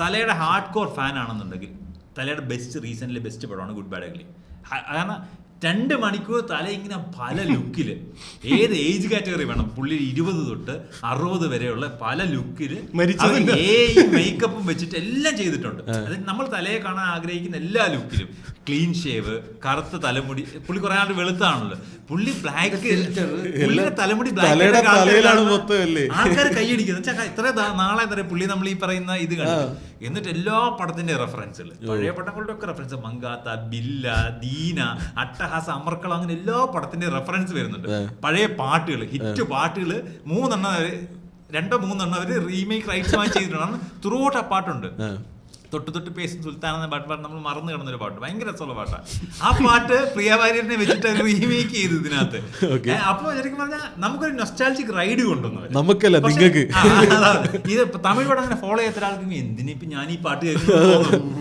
തലയുടെ hard core fan ആണെന്നുണ്ടെങ്കിൽ തലയുടെ ബെസ്റ്റ് റീസെന്റ് ബെസ്റ്റ് പടമാണ് ഗുഡ് ബാഡ് അഗ്ലി കാരണം രണ്ട് മണിക്കൂർ തല ഇങ്ങനെ പല ലുക്കിൽ. ഏത് ഏജ് കാറ്റഗറി വേണം? പുള്ളി ഇരുപത് തൊട്ട് അറുപത് വരെയുള്ള പല ലുക്കിൽ മരിച്ചതിന്റെ. മേക്കപ്പും വെച്ചിട്ട് എല്ലാം ചെയ്തിട്ടുണ്ട്. അത് നമ്മൾ തലയെ കാണാൻ ആഗ്രഹിക്കുന്ന എല്ലാ ലുക്കിലും. ക്ലീൻ ഷേവ് കറുത്ത തലമുടി പുള്ളി കുറെ നാൾ വെളുത്താണല്ലോ. പുള്ളി ബ്ലാക്ക് പുള്ളിയുടെ തലമുടി? ആൾക്കാർ കൈയടിക്കുന്നത് ഇത്ര നാളെ എന്താ പറയുക പുള്ളി നമ്മൾ ഈ പറയുന്ന ഇത് കണ്ടു. എന്നിട്ട് എല്ലാ പടത്തിന്റെ റെഫറൻസുകൾ പഴയ പടങ്ങളുടെ ഒക്കെ റെഫറൻസ് മങ്കാത്ത ബില്ല ദീന അട്ടഹാസ അമർക്കളം അങ്ങനെ എല്ലാ പടത്തിന്റെ റെഫറൻസ് വരുന്നുണ്ട്. പഴയ പാട്ടുകൾ ഹിറ്റ് പാട്ടുകൾ മൂന്നെണ്ണം അവർ രണ്ടോ മൂന്നെണ്ണം അവർ റീമേക്ക് റൈറ്റ്സ് വാങ്ങി ചെയ്തിട്ടുണ്ട്. ത്രൂ ഔട്ട് ആ പാട്ടുണ്ട്. തൊട്ട് തൊട്ട് പേശും സുൽത്താൻ എന്ന പാട്ട് പാട്ട് നമ്മൾ മറന്നു കിടന്നൊരു പാട്ട്. ഭയങ്കര രസമുള്ള പാട്ടാണ് ആ പാട്ട് പ്രിയ വാര്യനെ വെച്ചിട്ട് റീമേക്ക് ചെയ്ത് ഇതിനകത്ത്. അപ്പോൾ ശരിക്കും പറഞ്ഞാൽ നമുക്കൊരു നൊസ്റ്റാൾജിക് റൈഡ് കൊണ്ടുവന്നു നമുക്കല്ല, നിങ്ങൾക്ക്. ഇത് തമിഴ് പടം അങ്ങനെ ഫോളോ ചെയ്യാത്ത ഒരാൾക്ക് എന്തിനിപ്പോ ഞാൻ ഈ പാട്ട് കേൾക്കുന്നു